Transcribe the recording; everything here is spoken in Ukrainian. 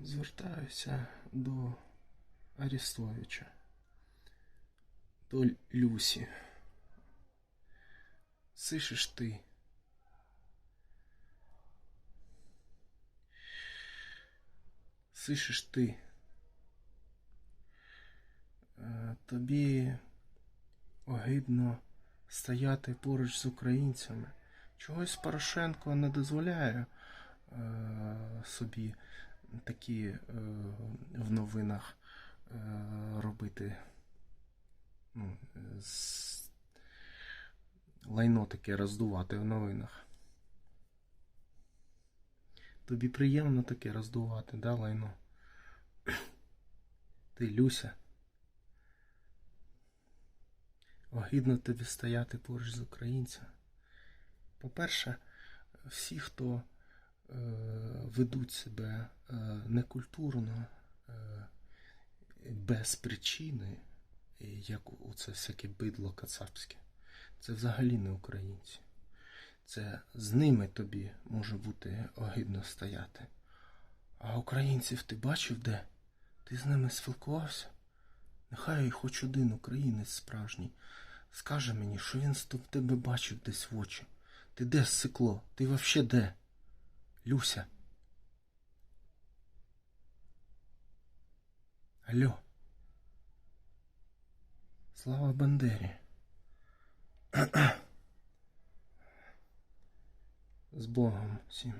звертаюся до Арістовича, до Люсі. Слышиш ти? Слышиш ти? Е, Тобі огидно стояти поруч з українцями. Чогось Порошенко не дозволяє е, собі такі е, в новинах е, робити ну, лайно таке роздувати в новинах. Тобі приємно таке роздувати, да, лайно? Ти Люся. Огидно тобі стояти поруч з українцями. По-перше, всі, хто е, ведуть себе е, некультурно, е, без причини, як оце всяке бидло кацапське, це взагалі не українці. Це з ними тобі може бути огидно стояти. А українців ти бачив де? Ти з ними спілкувався? Нехай хоч один українець справжній скаже мені, що він в тебе бачив десь в очі. Ти де сикло? Ти вообще де? Люся. Алло. Слава Бандері. З Богом всім.